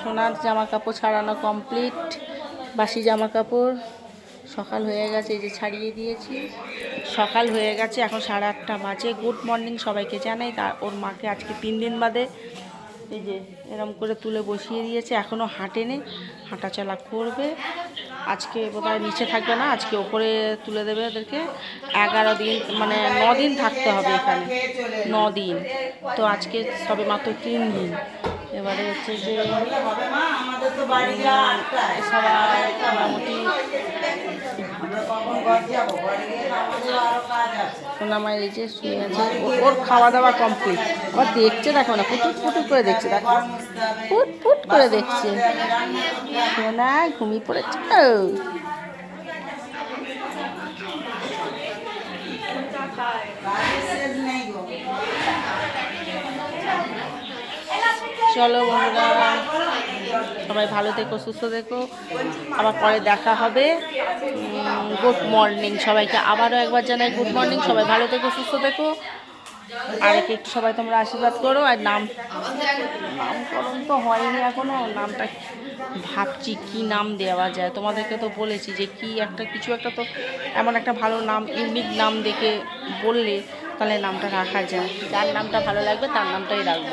সোনার জামা কাপড় ছাড়ানো কমপ্লিট বাসি জামা কাপড় সকাল হয়ে গেছে, এই যে ছাড়িয়ে দিয়েছি। সকাল হয়ে গেছে, এখন সাড়ে আটটা বাজে। গুড মর্নিং সবাইকে জানাই। তার ওর মাকে আজকে তিন দিন বাদে এই যে এরম করে তুলে বসিয়ে দিয়েছে। এখনও হাঁটেনি, হাঁটাচলা করবে। আজকে বোধহয় নিচে থাকবে না, আজকে ওপরে তুলে দেবে ওদেরকে। এগারো দিন মানে ন দিন থাকতে হবে এখানে, ন দিন। তো আজকে সবে মাত্র তিন দিন। এবারে হচ্ছে যে মোটামুটি সোনামাই এই যে শুয়ে আছে, ওর খাওয়া দাওয়া কমপ্লিট আবার দেখছে, দেখো না ফুটুট ফুটুট করে দেখছে, দেখো। ফুট ফুট করে দেখছে। সোনা ঘুমিয়ে পড়েছে। ও চলো বন্ধুরা। সবাই ভালো থেকো, সুস্থ থেকো। আবার পরে দেখা হবে। গুড মর্নিং সবাইকে। আবারও একবার জানাই গুড মর্নিং সবাই ভালো থেকো, সুস্থ থেকো। আর একে একটু সবাই তোমরা আশীর্বাদ করো। আর নাম নামকরণ তো হয়নি এখনও। নামটা ভাবছি কি নাম দেওয়া যায়। তোমাদেরকে তো বলেছি যে কি একটা, কিছু একটা তো এমন একটা ভালো নাম ইউনিক নাম দেখে বললে তাহলে নামটা রাখা যায়। যার নামটা ভালো লাগবে, তার নামটাই রাখব।